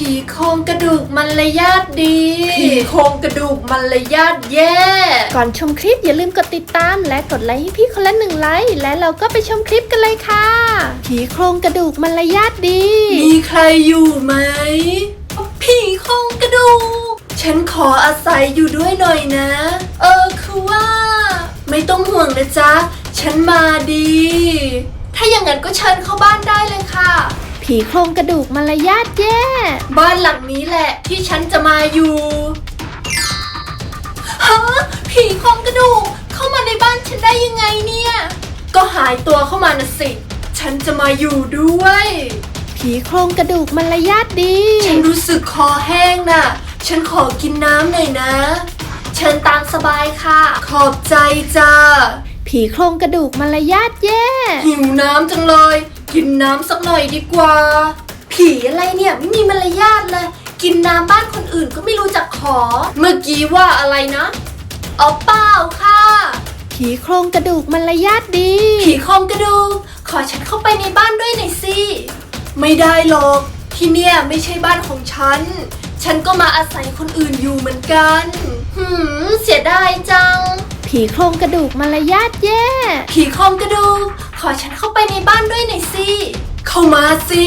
ผีโครงกระดูกมันระยาดดีผีโครงกระดูกมันระยาดแย่ ก่อนชมคลิปอย่าลืมกดติดตาม และกดไลค์ให้พี่คนละหนึ่งไลค์และเราก็ไปชมคลิปกันเลยค่ะ ผีโครงกระดูกมันระยาดดี มีใครอยู่ไหมผีโครงกระดูก ฉันขออาศัยอยู่ด้วยหน่อยนะ เออคือว่า ไม่ต้องห่วงนะจ๊ะ ฉันมาดี ถ้าอย่างนั้นก็เชิญเข้าบ้านได้เลยค่ะ ผีโครงกระดูกมันระยาดแย่ บ้านหลังนี้แหละที่ฉันจะมาอยู่ฮะผีโครงกระดูกเข้ามาในบ้านฉันได้ยังไงเนี่ย ก็หายตัวเข้ามานะสิ ฉันจะมาอยู่ด้วย ผีโครงกระดูกมันระยาดดี ฉันรู้สึกคอแห้งน่ะ ฉันขอกินน้ำหน่อยนะ เชิญตามสบายค่ะ ขอบใจจ้าผีโครงกระดูกมันระยาดแย่ หิวน้ำจังเลย กินน้ำสักหน่อยดีกว่า ผีอะไรเนี่ยไม่มีมารยาทเลย กินน้ำบ้านคนอื่นก็ไม่รู้จักขอ เมื่อกี้ว่าอะไรนะอ๋อเปล่าค่ะ ผีโครงกระดูกมันระยาดดี ผีโครงกระดูก ขอฉันเข้าไปในบ้านด้วยหน่อยสิ ไม่ได้หรอก ที่เนี่ยไม่ใช่บ้านของฉัน ฉันก็มาอาศัยคนอื่นอยู่เหมือนกัน หืม เสียดายจัง ผีโครงกระดูกมันระยาดแย่ ผีโครงกระดูกข อฉันเข้าไปในบ้านด้วยหน่อยสิ เข้ามาสิ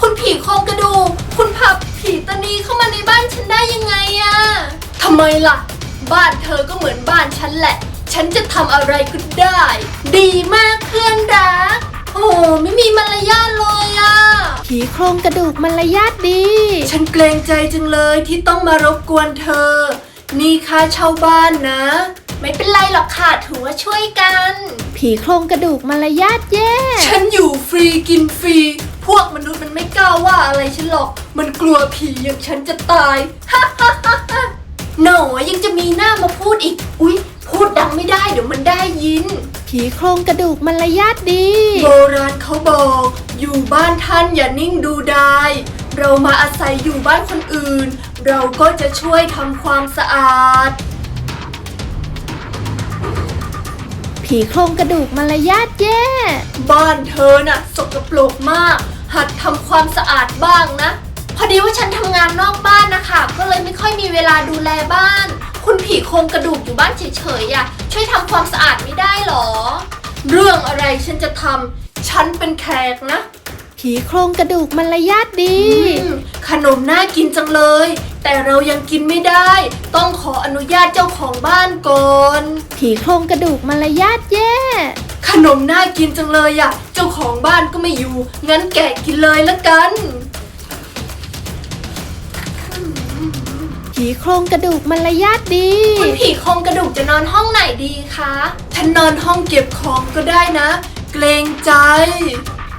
คุณผีโครงกระดูกคุณพับผีตานีเข้ามาในบ้านฉันได้ยังไงอะทำไมล่ะ บ้านเธอก็เหมือนบ้านฉันแหละ ฉันจะทำอะไรก็ได้ ดีมากเพื่อนรัก โอ้โหไม่มีมารยาทเลยอะผีโครงกระดูกมันระยาดดี ฉันเกรงใจจังเลยที่ต้องมารบกวนเธอ นี่ค่าเช่าบ้านนะ ไม่เป็นไรหรอกค่ะถือว่าช่วยกัน ผีโครงกระดูกมันระยาดแย่ ฉันอยู่ฟรีกินฟรี พวกมนุษย์มันไม่กล้าว่าอะไรฉันหรอก มันกลัวผีอย่างฉันจะตาย ฮ่าฮ่าฮ่าฮ่าหนอยังจะมีหน้ามาพูดอีก อุ๊ย พูดดังไม่ได้เดี๋ยวมันได้ยิน ผีโครงกระดูกมันระยาดดี โบราณเขาบอก อยู่บ้านท่านอย่านิ่งดูดาย เรามาอาศัยอยู่บ้านคนอื่น เราก็จะช่วยทำความสะอาด ผีโครงกระดูกมันระยาดแย่ บ้านเธอน่ะสกปรกมาก หัดทำความสะอาดบ้างนะ พอดีว่าฉันทำงานนอกบ้านนะคะ ก็เลยไม่ค่อยมีเวลาดูแลบ้าน คุณผีโครงกระดูกอยู่บ้านเฉยๆอะช่วยทำความสะอาดไม่ได้หรอ เรื่องอะไรฉันจะทำฉันเป็นแขกนะ ผีโครงกระดูกมันระยาดดีอืมขนมน่ากินจังเลย แต่เรายังกินไม่ได้ ต้องขออนุญาตเจ้าของบ้านก่อน ผีโครงกระดูกมันระยาดแย่ ขนมน่ากินจังเลยอะเจ้าของบ้านก็ไม่อยู่ งั้นแกะกินเลยละกัน ผีโครงกระดูกมันระยาดดี คุณผีโครงกระดูกจะนอนห้องไหนดีคะฉันนอนห้องเก็บของก็ได้นะ เกรงใจ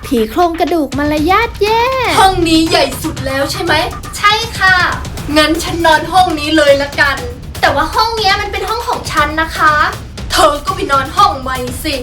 ผีโครงกระดูกมันระยาดแย่ ห้องนี้ใหญ่สุดแล้วใช่ไหม ใช่ค่ะ งั้นฉันนอนห้องนี้เลยละกัน แต่ว่าห้องเนี้ยมันเป็นห้องของฉันนะคะ เธอก็ไปนอนห้องใหม่สิ